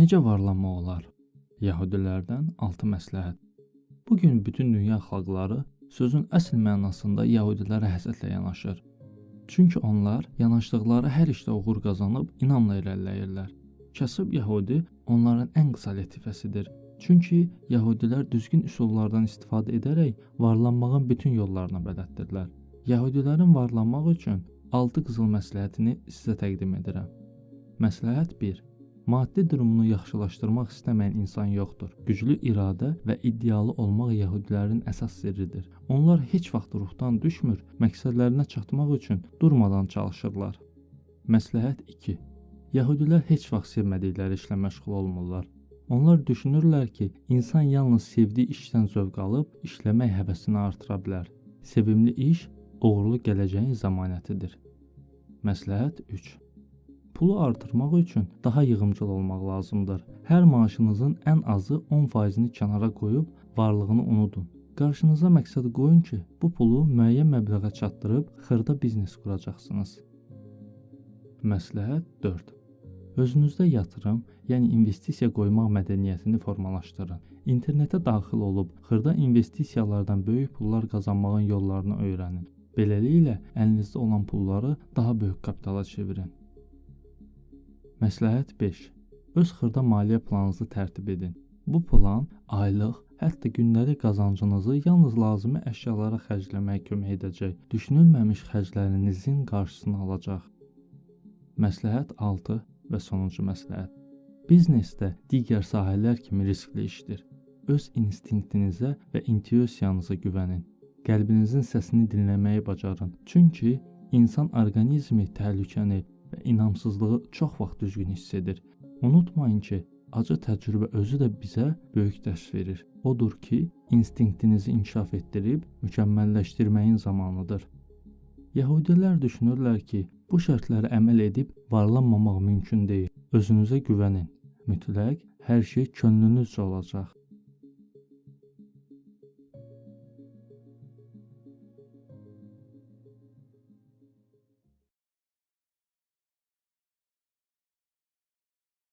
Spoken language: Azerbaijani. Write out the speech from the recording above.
Necə varlanmaq olar? Yəhudilərdən 6 məsləhət. Bu gün bütün dünya xalqları sözün əsl mənasında yəhudilərə həsədlə yanaşır. Çünki onlar yanaşdıqları hər işdə uğur qazanıb inamla irəliləyirlər. Kasıb yəhudi onların ən qısa lətifəsidir. Çünki yəhudilər düzgün üsullardan istifadə edərək varlanmağın bütün yollarına bələddirlər. Yəhudilərin varlanmaq üçün 6 qızıl məsləhətini sizə təqdim edirəm. Məsləhət 1. Maddi durumunu yaxşılaşdırmaq istəməyən insan yoxdur. Güclü iradə və iddialı olmaq yəhudilərin əsas sirridir. Onlar heç vaxt ruhdan düşmür, məqsədlərinə çatmaq üçün durmadan çalışırlar. Məsləhət 2. Yəhudilər heç vaxt sevmədikləri işlə məşğul olmurlar. Onlar düşünürlər ki, insan yalnız sevdiyi işdən zövq alıb işləmək həvəsini artıra bilər. Sevimli iş uğurlu gələcəyin zəmanətidir. Məsləhət 3. Pulu artırmaq üçün daha yığımcıl olmaq lazımdır. Hər maaşınızın ən azı 10%-ni kənara qoyub varlığını unudun. Qarşınıza məqsəd qoyun ki, bu pulu müəyyən məbləğə çatdırıb xırda biznes quracaqsınız. Məsləhət 4. Özünüzdə yatırım, yəni investisiya qoymaq mədəniyyətini formalaşdırın. İnternetə daxil olub xırda investisiyalardan böyük pullar qazanmağın yollarını öyrənin. Beləliklə əlinizdə olan pulları daha böyük kapitala çevirin. Məsləhət 5. Öz xırda maliyyə planınızı tərtib edin. Bu plan aylıq, hətta gündəlik qazancınızı yalnız lazımi əşyalara xərcləməyə kömək edəcək. Düşünülməmiş xərclərinizin qarşısını alacaq. Məsləhət 6 və sonuncu məsləhət. Biznesdə digər sahələr kimi riskli işdir. Öz instinktinizə və intuisiyanıza güvənin. Qəlbinizin səsini dinləməyi bacarın. Çünki insan orqanizmi təhlükəni və inamsızlığı çox vaxt düzgün hiss edir. Unutmayın ki, acı təcrübə özü də bizə böyük dərs verir. Odur ki, instinktinizi inkişaf etdirib mükəmməlləşdirməyin zamanıdır. Yəhudilər düşünürlər ki, Bu şərtlərə əməl edib varlanmamaq mümkün deyil. Özünüzə güvənin. Mütləq hər şey könlünüzcə olacaq.